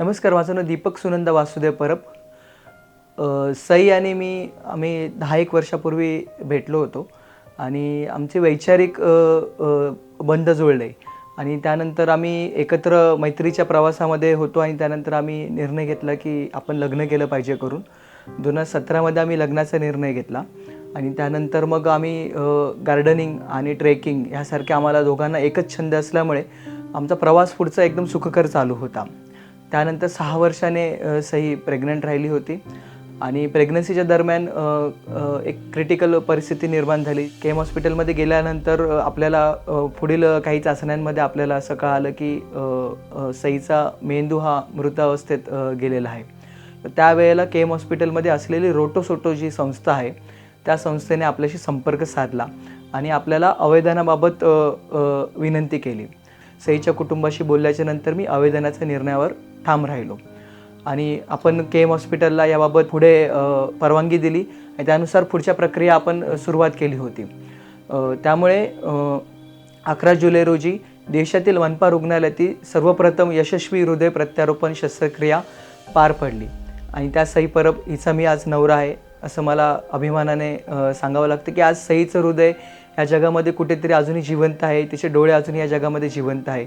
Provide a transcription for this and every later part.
नमस्कार माझं नाव दीपक सुनंद वासुदेव परब. सई आणि मी आम्ही दहा एक वर्षापूर्वी भेटलो होतो आणि आमचे वैचारिक बंध जुळले आणि त्यानंतर आम्ही एकत्र मैत्रीच्या प्रवासामध्ये होतो आणि त्यानंतर आम्ही निर्णय घेतला की आपण लग्न केलं पाहिजे करून. दोन हजार सतरामध्ये आम्ही लग्नाचा निर्णय घेतला आणि त्यानंतर मग आम्ही गार्डनिंग आणि ट्रेकिंग ह्यासारखे आम्हाला दोघांना एकच छंद असल्यामुळे आमचा प्रवास पुढचा एकदम सुखकर चालू होता. त्यानंतर सहा वर्षाने सही सई प्रेग्नंट राहिली होती. आणि प्रेग्नन्सीच्या दरम्यान एक क्रिटिकल परिस्थिती निर्माण झाली. के एम हॉस्पिटलमध्ये गेल्यानंतर आपल्याला पुढील काही चाचण्यांमध्ये आपल्याला असं कळालं की सईचा मेंदू हा मृत अवस्थेत गेलेला आहे. त्यावेळेला के एम हॉस्पिटलमध्ये असलेली रोटोसोटो जी संस्था आहे. त्या संस्थेने आपल्याशी संपर्क साधला आणि आपल्याला अवैधनाबाबत विनंती केली. सईच्या कुटुंबाशी बोलल्याच्या नंतर मी आवेदनाच्या निर्णयावर ठाम राहिलो. आणि आपण के एम हॉस्पिटलला याबाबत पुढे परवानगी दिली आणि त्यानुसार पुढच्या प्रक्रिया आपण सुरुवात केली होती. त्यामुळे अकरा जुलै रोजी देशातील मनपा रुग्णालयातील सर्वप्रथम यशस्वी हृदय प्रत्यारोपण शस्त्रक्रिया पार पडली. आणि त्या सई परब हिचा मी आज नवरा आहे. असं मला अभिमानाने सांगावं लागतं की आज सईचं हृदय या जगामध्ये कुठेतरी अजूनही जिवंत आहे. तिचे डोळे अजूनही या जगामध्ये जिवंत आहे.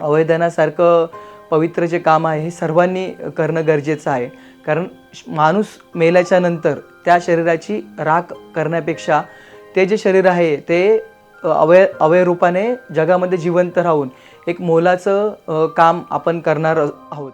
अवैधनासारखं पवित्र जे काम आहे हे सर्वांनी करणं गरजेचं आहे. कारण माणूस मेल्याच्या नंतर त्या शरीराची राख करण्यापेक्षा ते जे शरीर आहे ते अवय अवयरूपाने जगामध्ये जिवंत राहून एक मोलाचं काम आपण करणार आहोत.